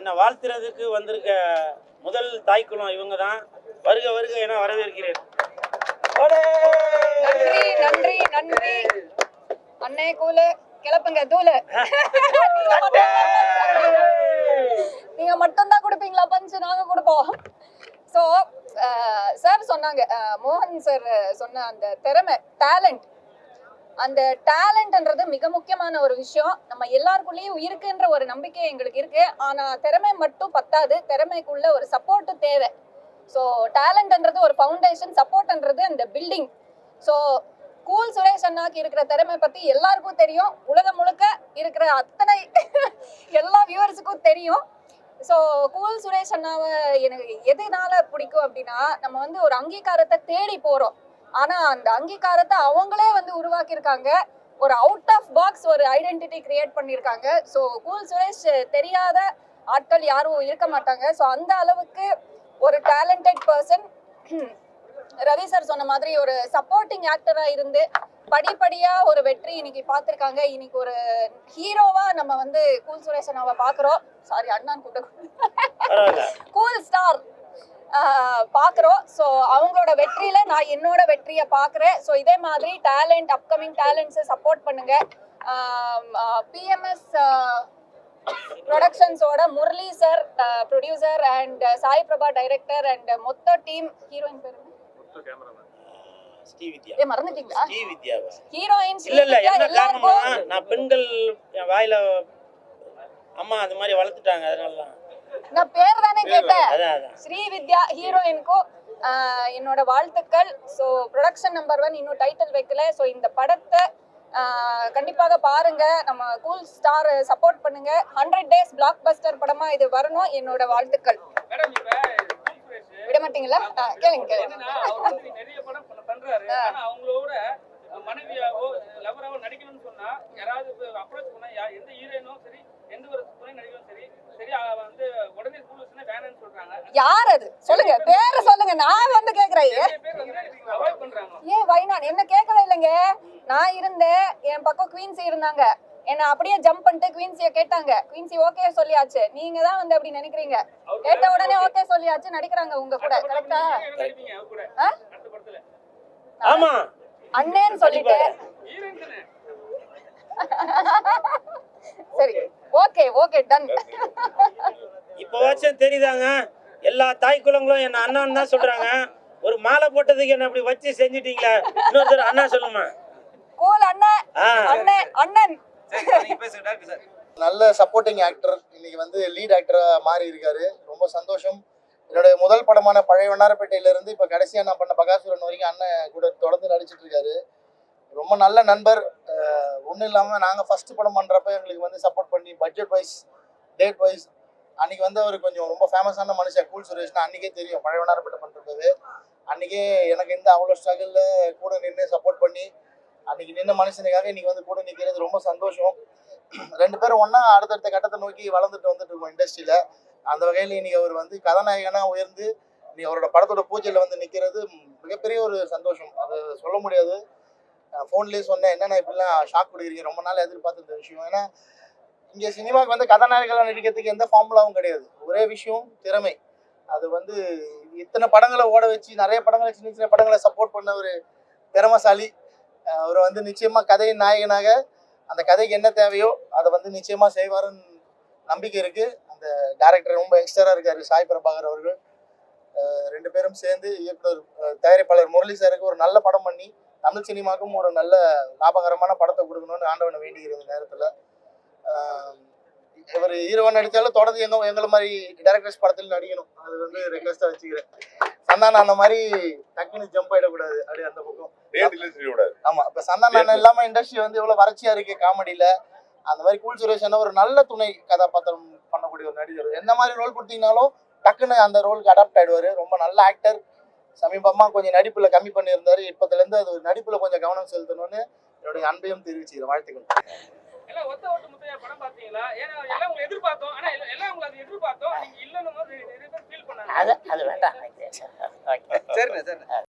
என்னை வாழ்த்துறதுக்கு வந்திருக்க முதல் தாய்க்குளம் இவங்க தான் வருக வருக என வரவேற்கிறேன். நன்றி நன்றி நன்றி. அண்ணே கூலு கிளப்புங்க தூளு நீங்க மட்டும் நீங்க மட்டும் தான் கொடுப்பீங்களா பஞ்சு? நாங்க கொடுப்போம். ஸோ சார் சொன்னாங்க மோகன் சார் சொன்ன அந்த திறமை டேலண்ட் அந்த டேலண்ட்ன்றது மிக முக்கியமான ஒரு விஷயம். நம்ம எல்லாருக்குள்ளேயும் இருக்குன்ற ஒரு நம்பிக்கை எங்களுக்கு இருக்கு. ஆனா திறமை மட்டும் பத்தாது. திறமைக்குள்ள ஒரு சப்போர்ட் தேவை. ஸோ டேலண்ட்ன்றது ஒரு ஃபவுண்டேஷன் சப்போர்ட்ன்றது அந்த பில்டிங் ஸோ கூல் சுரேஷ் அண்ணாக்கு இருக்கிற திறமை பத்தி எல்லாருக்கும் தெரியும். உலகம் முழுக்க இருக்கிற அத்தனை எல்லா வியூவர்ஸுக்கும் தெரியும். ஸோ கூல் சுரேஷ் அண்ணாவை எனக்கு எதனால பிடிக்கும் அப்படின்னா நம்ம வந்து ஒரு அங்கீகாரத்தை தேடி போறோம். ஆனா அந்த அங்கீகாரத்தை அவங்களே வந்து உருவாக்கியிருக்காங்க. ஒரு அவுட் ஆஃப் பாக்ஸ் ஒரு ஐடென்டிட்டி கிரியேட் பண்ணியிருக்காங்க. ஸோ கூல் சுரேஷ் தெரியாத ஆட்கள் யாரும் இருக்க மாட்டாங்க. ஸோ அந்த அளவுக்கு ஒரு டேலண்டட் பர்சன் ரவி சார் சொன்ன மாதிரி ஒரு சப்போர்ட்டிங் ஆக்டரா இருந்து படிப்படியா ஒரு வெற்றி இன்னைக்கு பார்த்திருக்காங்க. இன்னைக்கு ஒரு ஹீரோவா நம்ம வந்து கூல் சுரேஷன் அவ பாக்குறோம் சாரி அண்ணான் கூட்ட பாக்குறோம். ஸோ அவங்களோட வெற்றியில நான் என்னோட வெற்றியை பாக்குறேன். ஸோ இதே மாதிரி டேலண்ட் அப்கமிங் டேலண்ட்ஸை சப்போர்ட் பண்ணுங்க. PMS ப்ரொடக்ஷன்ஸோட Murali sir producer and Sai Prabha director and மொத்த டீம் ஹீரோயின் பேரு மறந்துட்டீங்களா? ஹீரோயின் இல்ல இல்ல என்ன நான் பெண்கள் என் வாயில அம்மா அது மாதிரி வளர்த்துட்டாங்க அதனால தான் நான் பேர் தானே கேட்டேன். ஸ்ரீ வித்யா ஹீரோயினுக்கும் என்னோட வாழ்த்துக்கள். ஸோ ப்ரொடக்ஷன் நம்பர் ஒன் இன்னும் டைட்டில் வைக்கல. ஸோ இந்த படத்தை கண்டிப்பாக பாருங்க. நம்ம கூல் ஸ்டார் சப்போர்ட் பண்ணுங்க. ஹண்ட்ரட் டேஸ் பிளாக் பஸ்டர் படமா இது வரணும். என்னோட வாழ்த்துக்கள். மேடம் இப்ப சுரேஷ் விட மாட்டீங்களா? கேளுங்க கேளுங்க என்னன்னா அவர் வந்து நிறைய படம் பண்ண- பண்றாரு ஆனா அவங்களோட மனைவியாவோ லவராவோ நடிக்கணும்னு சொன்னா யாராவது அப்ரோச் பண்ணா யா- எந்த ஹீரோயினோ சரி எந்த ஒரு துணை நடிகரும் சரி சரி அவ வந்து உடனே ஸ்கூல் வேணாம்னு சொல்றாங்க யார் அது சொல்லுங்க. பேரை சொல்லுங்க. நான் வந்து கேக்குறேன். ஏன் வைநாட் என்ன கேட்கவே இல்லைங்க. நான் இருந்தேன். என் பக்கம் குவீன்சி இருந்தாங்க. என்ன அப்படியே ஜம்ப் பண்ணிட்டு குவீன்சிய கேட்டாங்க. குவீன்சி ஓகே சொல்லியாச்சு. நீங்க தான் வந்து அப்படி நினைக்கிறீங்க. கேட்ட உடனே ஓகே சொல்லியாச்சு. நடிக்கிறாங்க உங்க கூட. கரெக்டா ஆமா. அண்ணேன்னு சொல்லிட்டு. சரி. ஓகே ஓகே டன் இப்போவாச்சும் தெரியுதாங்க? எல்லா தாய் குலங்களும் என்ன அண்ணான்னு தான் சொல்றாங்க. ஒரு மாலை போட்டதுக்கு என்ன அப்படி வச்சு செஞ்சிட்டீங்களா? இன்னொருத்தர் அண்ணா சொல்லுமா? கூல் அண்ணன். அண்ணன் அண்ணன் நல்ல சப்போர்ட்டிங் ஆக்டர் இன்னைக்கு வந்து லீட் ஆக்டரா மாறி இருக்காரு. ரொம்ப சந்தோஷம். என்னுடைய முதல் படமான பழைய வண்ணாரப்பேட்டையில இருந்து இப்ப கடைசியா நான் பண்ண பகாசுரன் வரைக்கும் அண்ணன் கூட தொடர்ந்து நடிச்சிட்டு இருக்காரு. ரொம்ப நல்ல நண்பர். அஹ் ஒண்ணும் இல்லாம நாங்க ஃபர்ஸ்ட் படம் பண்றப்ப எங்களுக்கு வந்து சப்போர்ட் பண்ணி பட்ஜெட் வைஸ் டேட் வைஸ் அன்னைக்கு வந்து அவர் கொஞ்சம் ரொம்ப ஃபேமஸான மனுஷன் கூல் சுரேஷ்னா அன்னைக்கே தெரியும். பழைய வண்ணாரப்பேட்டை பண்றது அன்னைக்கே எனக்கு எந்த அவ்வளோ ஸ்ட்ரகிளில் கூட நின்று சப்போர்ட் பண்ணி அன்னைக்கு நின்ன மனுஷனுக்காக இன்னைக்கு வந்து கூட நிற்கிறது ரொம்ப சந்தோஷம். ரெண்டு பேரும் ஒண்ணா அடுத்தடுத்த கட்டத்தை நோக்கி வளர்ந்துட்டு வந்துட்டு இருக்கோம் இண்டஸ்ட்ரியில அந்த வகையில் இன்னைக்கு அவர் வந்து கதாநாயகனா உயர்ந்து நீ அவரோட படத்தோட பூஜையில வந்து நிக்கிறது மிகப்பெரிய ஒரு சந்தோஷம். அது சொல்ல முடியாது. ஃபோன்லேயே சொன்னேன் என்னென்ன இப்படிலாம் ஷாக் கொடுக்குறீங்க? ரொம்ப நாள் எதிர்பார்த்து இந்த விஷயம். ஏன்னா இங்கே சினிமாவுக்கு வந்து கதாநாயகர்களாக நடிக்கிறதுக்கு எந்த ஃபார்முலாவும் கிடையாது. ஒரே விஷயம் திறமை. அது வந்து இத்தனை படங்களை ஓட வச்சு நிறைய படங்களை சின்ன சின்ன படங்களை சப்போர்ட் பண்ண ஒரு திறமசாலி. அவர் வந்து நிச்சயமாக கதையின் நாயகனாக அந்த கதைக்கு என்ன தேவையோ அதை வந்து நிச்சயமாக செய்வாருன்னு நம்பிக்கை இருக்குது அந்த டேரக்டர் ரொம்ப எக்ஸ்டராக இருக்காரு சாய் பிரபாகர் அவர்கள். ரெண்டு பேரும் சேர்ந்து இயக்குனர் தயாரிப்பாளர் முரளி சாருக்கு ஒரு நல்ல படம் பண்ணி தமிழ் சினிமாவுக்கும் ஒரு நல்ல லாபகரமான படத்தை கொடுக்கணும்னு ஆண்டவனை வேண்டிக்கிற இந்த நேரத்தில். இவர் ஹீரோவா நடித்தாலும் தொடர்ந்து எங்க எங்களை மாதிரி டேரக்டர்ஸ் படத்தில் நடிக்கணும். அது வந்து ரெக்வஸ்டா வச்சுக்கிறேன். சந்தானம் அந்த மாதிரி டக்குன்னு ஜம்ப் ஆயிடக்கூடாது. அப்படியே அந்த பக்கம். ஆமா இப்ப சந்தானம் இல்லாம இண்டஸ்ட்ரி வந்து எவ்வளவு வறட்சியா இருக்கு காமெடியில. அந்த மாதிரி கூல் சுரேஷ் அண்ணா ஒரு நல்ல துணை கதாபாத்திரம் பண்ணக்கூடிய ஒரு நடிகர். எந்த மாதிரி ரோல் கொடுத்தீங்கனாலும் டக்குன்னு அந்த ரோலுக்கு அடாப்ட் ஆயிடுவாரு. ரொம்ப நல்ல ஆக்டர் சமீபமா கொஞ்சம் நடிப்புல கம்மி பண்ணியிருந்தாரு. இப்பத்துல இருந்து அது நடிப்புல கொஞ்சம் கவனம் செலுத்தணும்னு என்னுடைய அன்பையும் தெரிவிச்சுக்கிறேன். வாழ்த்துக்கள். எல்லாம் ஒத்த ஓட்டு முத்தையா படம் பாத்தீங்களா ஏன்னா எல்லாம் உங்களை எதிர்பார்த்தோம். ஆனா எல்லாம் எல்லாம் உங்களை அது அது அது வேண்டாம். சரிண்ணே சரிண்ணே.